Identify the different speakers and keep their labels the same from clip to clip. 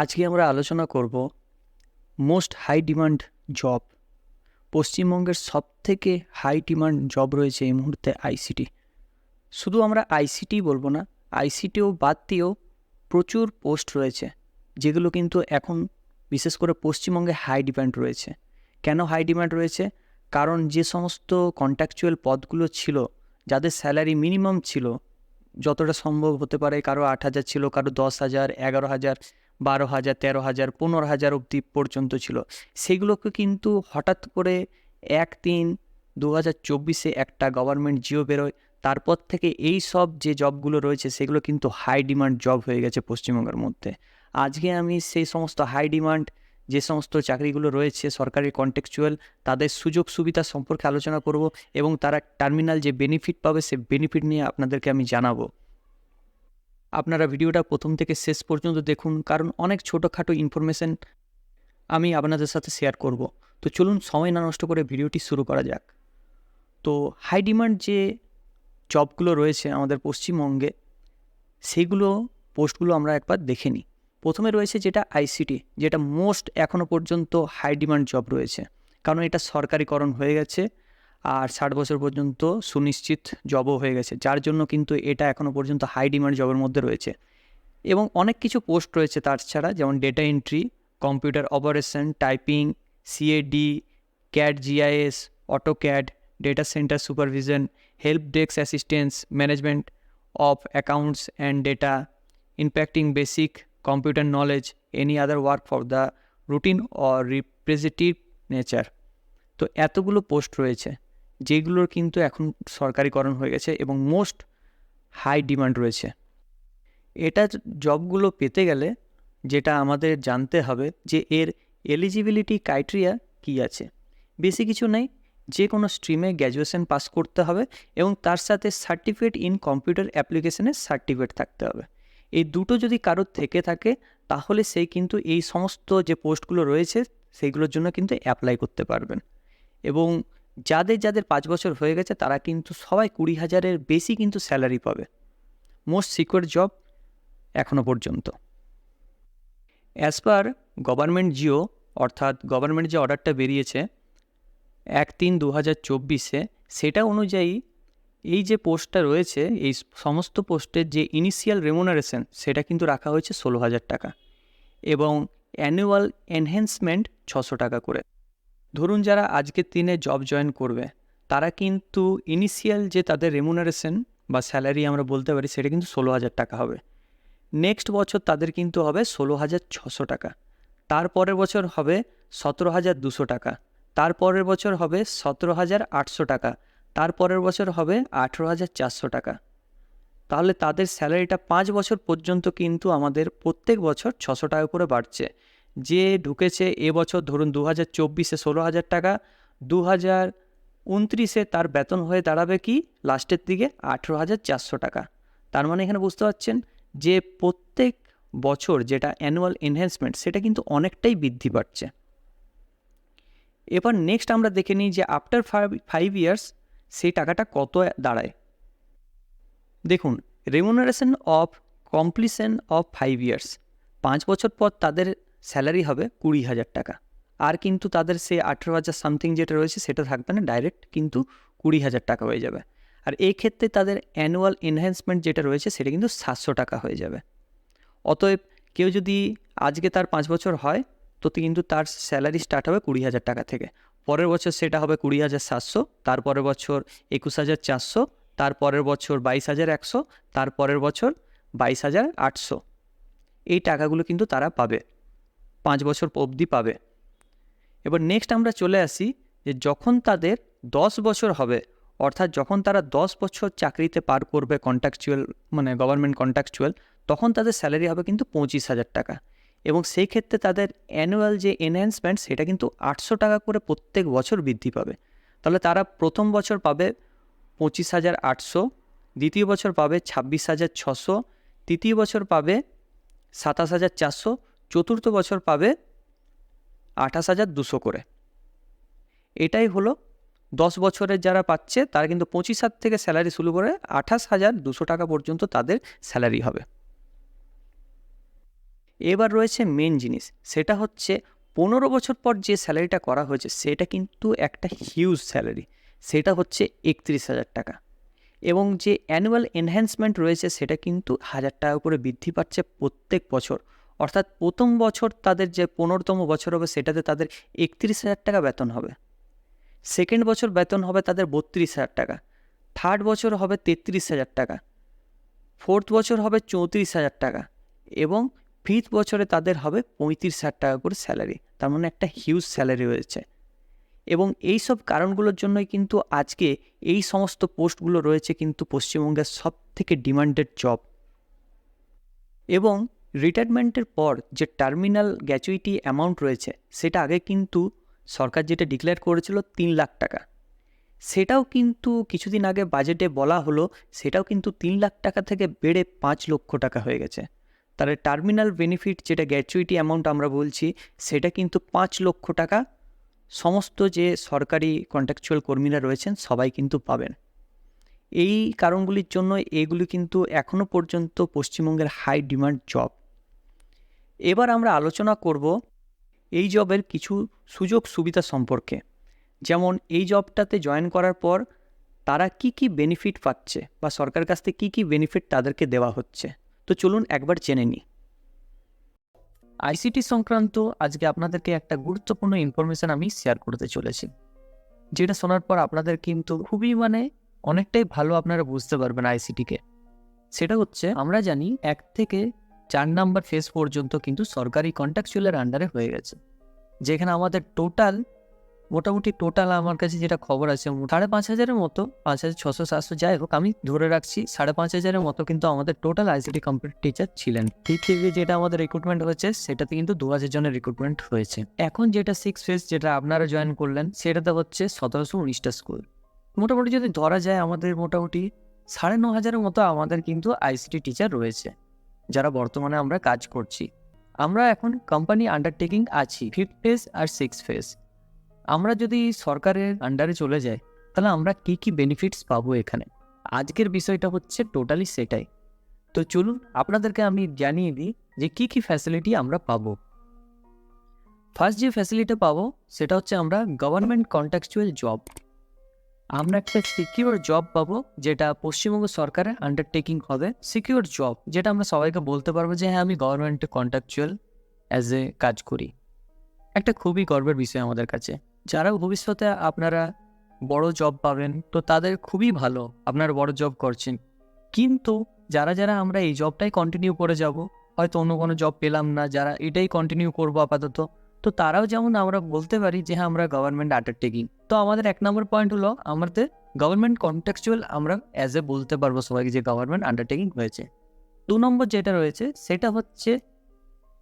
Speaker 1: আজকে আমরা আলোচনা করব মোস্ট হাই ডিমান্ড জব পশ্চিমবঙ্গের সব থেকে হাই ডিমান্ড জব রয়েছে এই মুহূর্তে আইসিটি শুধু আমরা আইসিটি বলব না আইসিটিও বাদ দিয়েও প্রচুর পোস্ট রয়েছে, যেগুলো কিন্তু এখন বিশেষ করে পশ্চিমবঙ্গে হাই ডিমান্ড রয়েছে। কেন হাই ডিমান্ড রয়েছে? কারণ যে সমস্ত কন্ট্রাকচুয়াল পদগুলো ছিল, যাদের স্যালারি মিনিমাম ছিল, যতটা সম্ভব হতে পারে কারও আট হাজার ছিল, কারও দশ হাজার, এগারো হাজার বারো হাজার, তেরো হাজার, পনেরো হাজার অবধি পর্যন্ত ছিল। সেগুলোকে কিন্তু হঠাৎ করে এক তিন দু হাজার চব্বিশে একটা গভর্নমেন্ট জিও বেরোয়। তারপর থেকে এই সব যে জবগুলো রয়েছে, সেগুলো কিন্তু হাই ডিমান্ড জব হয়ে গেছে পশ্চিমবঙ্গের মধ্যে। আজকে আমি সেই সমস্ত হাই ডিমান্ড যে সমস্ত চাকরিগুলো রয়েছে, সরকারি কন্টেকচুয়াল তাদের সুযোগ সুবিধা সম্পর্কে আলোচনা করব এবং তারা টার্মিনাল যে বেনিফিট পাবে, সে বেনিফিট নিয়ে আপনাদেরকে আমি জানাব। আপনারা ভিডিওটা প্রথম থেকে শেষ পর্যন্ত দেখুন, কারণ অনেক ছোটোখাটো ইনফরমেশন আমি আপনাদের সাথে শেয়ার করব। তো চলুন, সময় না নষ্ট করে ভিডিওটি শুরু করা যাক। তো হাই ডিমান্ড যে জবগুলো রয়েছে আমাদের পশ্চিমবঙ্গে, সেগুলো পোস্টগুলো আমরা একবার দেখে নিই। প্রথমে রয়েছে যেটা আইসিটি যেটা মোস্ট এখনও পর্যন্ত হাই ডিমান্ড জব রয়েছে। কারণ এটা সরকারিকরণ হয়ে গেছে। আর ষাট বছর পর্যন্ত সুনিশ্চিত জবও হয়ে গেছে। যার জন্য কিন্তু এটা এখনও পর্যন্ত হাই ডিমান্ড জবের মধ্যে রয়েছে। এবং অনেক কিছু পোস্ট রয়েছে তার ছাড়া, যেমন data entry computer operation typing C A D CAD GIS auto CAD data centre supervision help desk assistance management of accounts and data impacting basic computer knowledge any other work for the routine or representative nature তো এতগুলো post রয়েছে। যেগুলোর কিন্তু এখন সরকারিকরণ হয়ে গেছে এবং most high demand রয়েছে। এটা জবগুলো পেতে গেলে যেটা আমাদের জানতে হবে যে এর এলিজিবিলিটি ক্রাইটেরিয়া কী আছে। বেশি কিছু নেই যে কোনো স্ট্রিমে গ্র্যাজুয়েশন পাস করতে হবে এবং তার সাথে সার্টিফিকেট ইন কম্পিউটার অ্যাপ্লিকেশনের সার্টিফিকেট থাকতে হবে। এই দুটো যদি কারোর থেকে থাকে, তাহলে সেই কিন্তু এই সমস্ত যে পোস্টগুলো রয়েছে সেইগুলোর জন্য কিন্তু অ্যাপ্লাই করতে পারবেন। এবং যাদের যাদের পাঁচ বছর হয়ে গেছে, তারা কিন্তু সবাই কুড়ি হাজারের বেশি কিন্তু স্যালারি পাবে। মোস্ট সিকিউর জব এখনও পর্যন্ত। অ্যাজ পার গভর্নমেন্ট জিও অর্থাৎ গভর্নমেন্ট যে অর্ডারটা বেরিয়েছে, এক তিন দু হাজার চব্বিশে, সেটা অনুযায়ী এই যে পোস্টটা রয়েছে, এই সমস্ত পোস্টের যে ইনিশিয়াল রেমুনারেশন সেটা কিন্তু রাখা হয়েছে ষোলো হাজার টাকা এবং অ্যানুয়াল এনহ্যান্সমেন্ট ছশো টাকা করে। ধরুন যারা আজকের দিনে জব জয়েন করবে, তারা কিন্তু ইনিশিয়াল যে তাদের রেমুনারেশন বা স্যালারি আমরা বলতে পারি, সেটা কিন্তু ষোলো হাজার টাকা হবে। নেক্সট বছর তাদের কিন্তু হবে ষোলো হাজার ছশো টাকা। তারপরের বছর হবে সতেরো হাজার দুশো টাকা। তারপরের বছর হবে সতেরো হাজার আটশো টাকা। তারপরের বছর হবে আঠেরো হাজার চারশো টাকা। তাহলে তাদের স্যালারিটা পাঁচ বছর পর্যন্ত কিন্তু আমাদের প্রত্যেক বছর ছশো টাকা করে বাড়ছে। যে ঢুকেছে এবছর ধরুন দু হাজার চব্বিশে ষোলো হাজার টাকা, দু হাজার উনত্রিশে তার বেতন হয়ে দাঁড়াবে কি? লাস্টের দিকে আঠেরো হাজার চারশো টাকা। তার মানে এখানে বুঝতে পারছেন যে প্রত্যেক বছর যেটা অ্যানুয়াল এনহ্যান্সমেন্ট সেটা কিন্তু অনেকটাই বৃদ্ধি পাচ্ছে। এবার নেক্সট আমরা দেখে নিই যে আফটার ফাইভ ফাইভ ইয়ার্স সেই টাকাটা কত দাঁড়ায়। দেখুন remuneration of completion of five years পাঁচ বছর পর তাদের স্যালারি হবে কুড়ি হাজার টাকা। আর কিন্তু তাদের সে আঠেরো হাজার সামথিং যেটা রয়েছে সেটা থাকবে না, ডাইরেক্ট কিন্তু কুড়ি হাজার টাকা হয়ে যাবে। আর এই ক্ষেত্রে তাদের অ্যানুয়াল এনহ্যান্সমেন্ট যেটা রয়েছে সেটা কিন্তু সাতশো টাকা হয়ে যাবে। অতএব কেউ যদি আজকে তার পাঁচ বছর হয়, তো কিন্তু তার স্যালারি স্টার্ট হবে কুড়ি হাজার টাকা থেকে। পরের বছর সেটা হবে কুড়ি হাজার সাতশো তারপরের বছর একুশ হাজার চারশো তারপরের বছর বাইশ হাজার একশো তারপরের বছর বাইশ হাজার আটশো। এই টাকাগুলো কিন্তু তারা পাবে। পাঁচ বছর অবধি পাবে। এবার নেক্সট আমরা চলে আসি যে যখন তাদের দশ বছর হবে, অর্থাৎ যখন তারা দশ বছর চাকরিতে পার করবে কন্ট্রাকচুয়াল মানে গভর্নমেন্ট কন্ট্রাকচুয়াল তখন তাদের স্যালারি হবে কিন্তু পঁচিশ হাজার টাকা। এবং সেই ক্ষেত্রে তাদের অ্যানুয়াল যে এনহ্যান্সমেন্ট সেটা কিন্তু আটশো টাকা করে প্রত্যেক বছর বৃদ্ধি পাবে। তাহলে তারা প্রথম বছর পাবে পঁচিশ হাজার আটশো, দ্বিতীয় বছর পাবে ছাব্বিশ হাজার ছশো, তৃতীয় বছর পাবে সাতাশ হাজার চারশো চতুর্থ বছর পাবে আঠাশ হাজার দুশো করে। এটাই হলো দশ বছরের যারা পাচ্ছে, তারা কিন্তু পঁচিশ হাজার থেকে স্যালারি শুরু করে আঠাশ হাজার দুশো টাকা পর্যন্ত তাদের স্যালারি হবে। এবার রয়েছে মেন জিনিস, সেটা হচ্ছে পনেরো বছর পর যে স্যালারিটা করা হয়েছে, সেটা কিন্তু একটা হিউজ স্যালারি সেটা হচ্ছে একত্রিশ হাজার টাকা। এবং যে অ্যানুয়াল এনহ্যান্সমেন্ট রয়েছে, সেটা কিন্তু হাজার টাকা করে বৃদ্ধি পাচ্ছে প্রত্যেক বছর। অর্থাৎ প্রথম বছর তাদের যে পনেরোতম বছর হবে, সেটাতে তাদের একত্রিশ হাজার টাকা বেতন হবে। সেকেন্ড বছর বেতন হবে তাদের বত্রিশ হাজার টাকা। থার্ড বছর হবে তেত্রিশ হাজার টাকা। ফোর্থ বছর হবে চৌত্রিশ হাজার টাকা এবং ফিফথ বছরে তাদের হবে পঁয়ত্রিশ হাজার টাকা করে স্যালারি। তার মানে একটা হিউজ স্যালারি রয়েছে। এবং এই সব কারণগুলোর জন্যই কিন্তু আজকে এই সমস্ত পোস্টগুলো রয়েছে কিন্তু পশ্চিমবঙ্গের সব থেকে ডিমান্ডেড জব। এবং রিটায়ারমেন্টের পর যে টার্মিনাল গ্র্যাচুইটি অ্যামাউন্ট রয়েছে, সেটা আগে কিন্তু সরকার যেটা ডিক্লেয়ার করেছিল তিন লাখ টাকা। সেটাও কিন্তু কিছুদিন আগে বাজেটে বলা হলো, সেটাও কিন্তু তিন লাখ টাকা থেকে বেড়ে পাঁচ লক্ষ টাকা হয়ে গেছে। তাহলে টার্মিনাল বেনিফিট যেটা গ্র্যাচুইটি অ্যামাউন্ট আমরা বলছি, সেটা কিন্তু পাঁচ লক্ষ টাকা সমস্ত যে সরকারি কন্ট্রাকচুয়াল কর্মীরা রয়েছেন, সবাই কিন্তু পাবেন। এই কারণগুলির জন্য এগুলি কিন্তু এখনও পর্যন্ত পশ্চিমবঙ্গের হাই ডিমান্ড জব এবার আমরা আলোচনা করব এই জবের কিছু সুযোগ সুবিধা সম্পর্কে। যেমন এই জবটাতে জয়েন করার পর তারা কি কি বেনিফিট পাচ্ছে বা সরকারের কাছ থেকে কী কী বেনিফিট তাদেরকে দেওয়া হচ্ছে। তো চলুন একবার জেনে নিই। আইসিটি সংক্রান্ত আজকে আপনাদেরকে একটা গুরুত্বপূর্ণ ইনফরমেশান আমি শেয়ার করতে চলেছি। যেটা শোনার পর আপনাদের কিন্তু খুবই মানে অনেকটাই ভালো আপনারা বুঝতে পারবেন আইসিটিকে। সেটা হচ্ছে, আমরা জানি এক থেকে চার নাম্বার ফেজ পর্যন্ত কিন্তু সরকারি কন্ট্রাকচুয়ালের আন্ডারে হয়ে গেছে। যেখানে আমাদের টোটাল মোটামুটি টোটাল আমার কাছে যেটা খবর আছে সাড়ে পাঁচ হাজারের মতো, পাঁচ হাজার ছশো সাতশো যাই হোক, আমি ধরে রাখছি সাড়ে পাঁচ হাজারের মতো কিন্তু আমাদের টোটাল আইসিটি কম্পিউটার টিচার ছিলেন। থেকে যেটা আমাদের রিক্রুটমেন্ট হয়েছে সেটাতে কিন্তু দু হাজার জনের রিক্রুটমেন্ট হয়েছে। এখন যেটা সিক্স ফেজ যেটা আপনারা জয়েন করলেন, সেটাতে হচ্ছে সতেরোশো উনিশটা স্কুল মোটামুটি যদি ধরা যায় আমাদের মোটামুটি সাড়ে ন হাজারের মতো আমাদের কিন্তু আইসিটি টিচার রয়েছে। যারা বর্তমানে আমরা কাজ করছি। আমরা এখন কোম্পানি আন্ডারটেকিং আছি ফিফথ ফেজ আর সিক্স ফেজ আমরা যদি সরকারের আন্ডারে চলে যাই, তাহলে আমরা কী কী বেনিফিটস পাবো এখানে? আজকের বিষয়টা হচ্ছে টোটালি সেটাই। তো চলুন, আপনাদেরকে আমি জানিয়ে দিই যে কী কী ফ্যাসিলিটি আমরা পাবো। ফার্স্ট যে ফ্যাসিলিটি পাবো, সেটা হচ্ছে আমরা গভর্নমেন্ট কন্ট্রাকচুয়াল জব আমরা একটা সিকিউর জব পাবো, যেটা পশ্চিমবঙ্গ সরকারের আন্ডারটেকিং হবে। সিকিউর জব যেটা আমরা সবাইকে বলতে পারব যে হ্যাঁ আমি গভর্নমেন্টে কন্ট্রাকচুয়াল অ্যাজ এ কাজ করি। একটা খুবই গর্বের বিষয় আমাদের কাছে। যারা ভবিষ্যতে আপনারা বড় জব পাবেন, তো তাদের খুবই ভালো, আপনারা বড় জব করছেন। কিন্তু যারা যারা আমরা এই জবটাই কন্টিনিউ করে যাব, হয়তো অন্য কোনো জব পেলাম না, যারা এটাই কন্টিনিউ করব আপাতত তো তারাও যেমন আমরা বলতে পারি যে হ্যাঁ আমরা গভর্নমেন্ট আন্ডারটেকিং তো আমাদের এক নম্বর পয়েন্ট হলো, আমাদের গভর্নমেন্ট কন্ট্যাকচুয়াল আমরা অ্যাজ এ বলতে পারব সবাইকে যে গভর্নমেন্ট আন্ডারটেকিং হয়েছে। দু নম্বর যেটা রয়েছে, সেটা হচ্ছে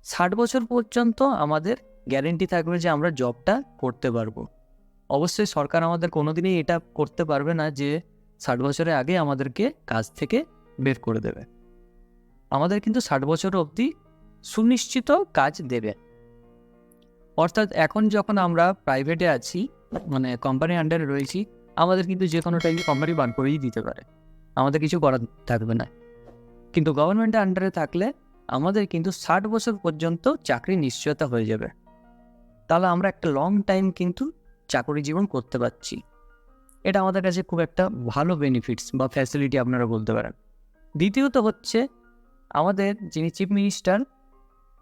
Speaker 1: ষাট বছর পর্যন্ত আমাদের গ্যারেন্টি থাকবে যে, আমরা জবটা করতে পারব। অবশ্যই সরকার আমাদের কোনোদিনই এটা করতে পারবে না যে, ষাট বছরের আগে আমাদেরকে কাজ থেকে বের করে দেবে। আমাদের কিন্তু ষাট বছর অবধি সুনিশ্চিত কাজ দেবে। অর্থাৎ এখন যখন আমরা প্রাইভেটে আছি মানে কোম্পানির আন্ডারে রয়েছি, আমাদের কিন্তু যে কোনো টাইমে কোম্পানি বার করেই দিতে পারে। আমাদের কিছু করার থাকবে না। কিন্তু গভর্নমেন্টের আন্ডারে থাকলে আমাদের কিন্তু ষাট বছর পর্যন্ত চাকরি নিশ্চয়তা হয়ে যাবে। তাহলে আমরা একটা লং টাইম কিন্তু চাকরি জীবন করতে পারছি। এটা আমাদের কাছে খুব একটা ভালো বেনিফিটস বা ফ্যাসিলিটি আপনারা বলতে পারেন। দ্বিতীয়ত হচ্ছে, আমাদের যিনি চিফ মিনিস্টার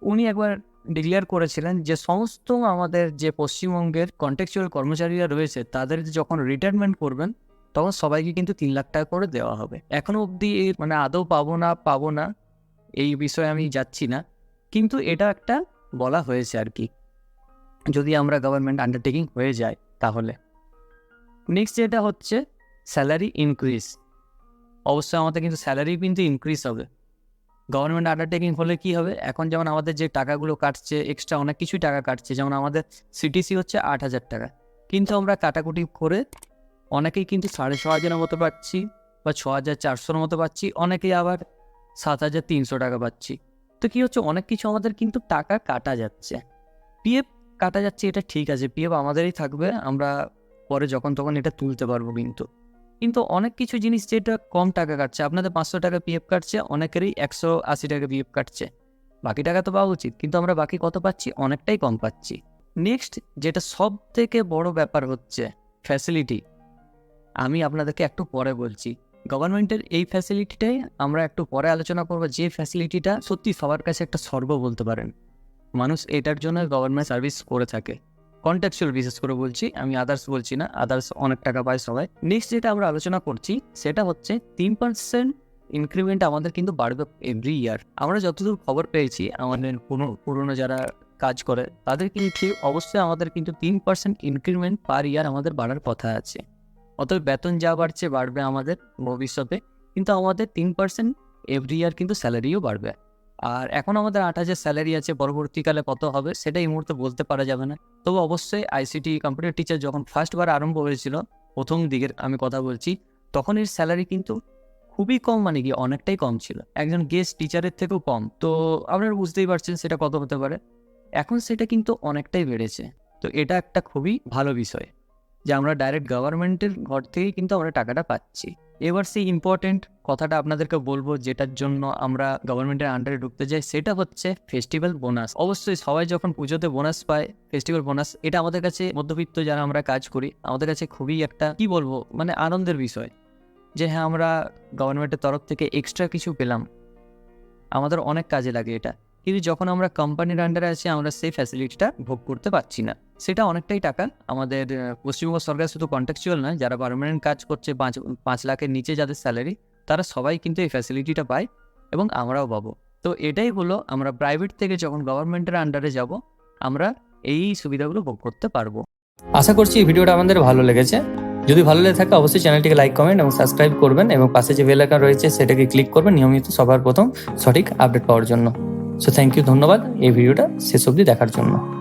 Speaker 1: উনি একবার ডিক্লেয়ার করেছিলেন যে সমস্ত আমাদের যে পশ্চিমবঙ্গের কন্ট্রাকচুয়াল কর্মচারীরা রয়েছে, তাদের যখন রিটায়ারমেন্ট করবেন, তখন সবাইকে কিন্তু তিন লাখ টাকা করে দেওয়া হবে। এখনও অবধি মানে আদৌ পাবো না পাবো না, এই বিষয়ে আমি যাচ্ছি না। কিন্তু এটা একটা বলা হয়েছে আর কি। যদি আমরা গভর্নমেন্ট আন্ডারটেকিং হয়ে যায় তাহলে। নেক্সট যেটা হচ্ছে স্যালারি ইনক্রিজ অবশ্যই আমাদের কিন্তু স্যালারি কিন্তু ইনক্রিজ হবে। গভর্নমেন্ট আন্ডারটেকিং হলে কি হবে? এখন যেমন আমাদের যে টাকাগুলো কাটছে এক্সট্রা অনেক কিছুই টাকা কাটছে, যেমন আমাদের সিটিসি হচ্ছে আট হাজার টাকা। কিন্তু আমরা কাটাকুটি করে অনেকেই কিন্তু সাড়ে ছ হাজারের মতো পাচ্ছি বা ছ হাজার চারশোর মতো পাচ্ছি, অনেকেই আবার সাত হাজার তিনশো টাকা পাচ্ছি। তো কী হচ্ছে? অনেক কিছু আমাদের কিন্তু টাকা কাটা যাচ্ছে। পিএফ কাটা যাচ্ছে, এটা ঠিক আছে। পিএফ আমাদেরই থাকবে, আমরা পরে যখন তখন এটা তুলতে পারব কিন্তু। কিন্তু অনেক কিছু জিনিস যেটা কম টাকা কাটছে, আপনাদের পাঁচশো টাকা পিএফ কাটছে, অনেকেরই একশো আশি টাকা পিএফ কাটছে। বাকি টাকা তো পাওয়া উচিত, কিন্তু আমরা বাকি কত পাচ্ছি? অনেকটাই কম পাচ্ছি। নেক্সট যেটা সব থেকে বড় ব্যাপার হচ্ছে ফ্যাসিলিটি আমি আপনাদেরকে একটু পরে বলছি গভর্নমেন্টের এই ফ্যাসিলিটিটাই আমরা একটু পরে আলোচনা করব, যে ফ্যাসিলিটিটা সত্যি সবার কাছে একটা স্বর্গ বলতে পারেন। মানুষ এটার জন্য গভর্নমেন্ট সার্ভিস করে থাকে। কন্ট্যাকচুয়াল বিশেষ করে বলছি, আমি আদার্স বলছি না আদার্স অনেক টাকা পায় সবাই। নেক্সট যেটা আমরা আলোচনা করছি, সেটা হচ্ছে তিন পার্সেন্ট ইনক্রিমেন্ট আমাদের কিন্তু বাড়বে এভরি ইয়ার আমরা যতদূর খবর পেয়েছি, আমাদের পুরনো পুরনো যারা কাজ করে, তাদের কিন্তু অবশ্যই আমাদের কিন্তু তিন পার্সেন্ট ইনক্রিমেন্ট পার ইয়ার আমাদের বাড়ার কথা আছে। অতএব বেতন যা বাড়ছে, বাড়বে আমাদের ভবিষ্যতে, কিন্তু আমাদের তিন পার্সেন্ট এভরি ইয়ার কিন্তু স্যালারিও বাড়বে। আর এখন আমাদের আট হাজার স্যালারি আছে, পরবর্তীকালে কত হবে সেটা এই মুহূর্তে বলতে পারা যাবে না। তবে অবশ্যই আইসিটি কম্পিউটার টিচার যখন ফার্স্টবার আরম্ভ হয়েছিল, প্রথম দিকের আমি কথা বলছি, তখন এর স্যালারি কিন্তু খুবই কম মানে কি অনেকটাই কম ছিল। একজন গেস্ট টিচারের থেকেও কম। তো আপনারা বুঝতেই পারছেন সেটা কত হতে পারে। এখন সেটা কিন্তু অনেকটাই বেড়েছে। তো এটা একটা খুবই ভালো বিষয়। যে আমরা ডাইরেক্ট গভর্নমেন্টের ঘর থেকেই কিন্তু আমরা টাকাটা পাচ্ছি। এবার সেই ইম্পর্টেন্ট কথাটা আপনাদেরকে বলব, যেটার জন্য আমরা গভর্নমেন্টের আন্ডারে ঢুকতে যাই, সেটা হচ্ছে ফেস্টিভ্যাল বোনাস অবশ্যই সবাই যখন পুজোতে বোনাস পায় ফেস্টিভ্যাল বোনাস এটা আমাদের কাছে মধ্যবিত্ত যারা আমরা কাজ করি, আমাদের কাছে খুবই একটা, কি বলব মানে আনন্দের বিষয়। যে হ্যাঁ আমরা গভর্নমেন্টের তরফ থেকে এক্সট্রা কিছু পেলাম। আমাদের অনেক কাজে লাগে এটা। কিন্তু যখন আমরা কোম্পানির আন্ডারে আছি, আমরা সেই ফ্যাসিলিটিটা ভোগ করতে পারছি না। সেটা অনেকটাই টাকা। আমাদের পশ্চিমবঙ্গ সরকার শুধু কন্ট্যাকচুয়াল নয়, যারা পারমানেন্ট কাজ করছে, পাঁচ পাঁচ লাখের নিচে যাদের স্যালারি তারা সবাই কিন্তু এই ফ্যাসিলিটিটা পায় এবং আমরাও পাবো। তো এটাই হলো আমরা প্রাইভেট থেকে যখন গভর্নমেন্টের আন্ডারে যাব, আমরা এই সুবিধাগুলো ভোগ করতে পারব।
Speaker 2: আশা করছি এই ভিডিওটা আমাদের ভালো লেগেছে। যদি ভালো লেগে থাকে, অবশ্যই চ্যানেলটিকে লাইক কমেন্ট এবং সাবস্ক্রাইব করবেন এবং পাশে যে বেল আইকন রয়েছে, সেটাকে ক্লিক করবেন। নিয়মিত সবার প্রথম সঠিক আপডেট পাওয়ার জন্য। সো থ্যাংক ইউ ধন্যবাদ। এই ভিডিওটা শেষ অবধি দেখার জন্য।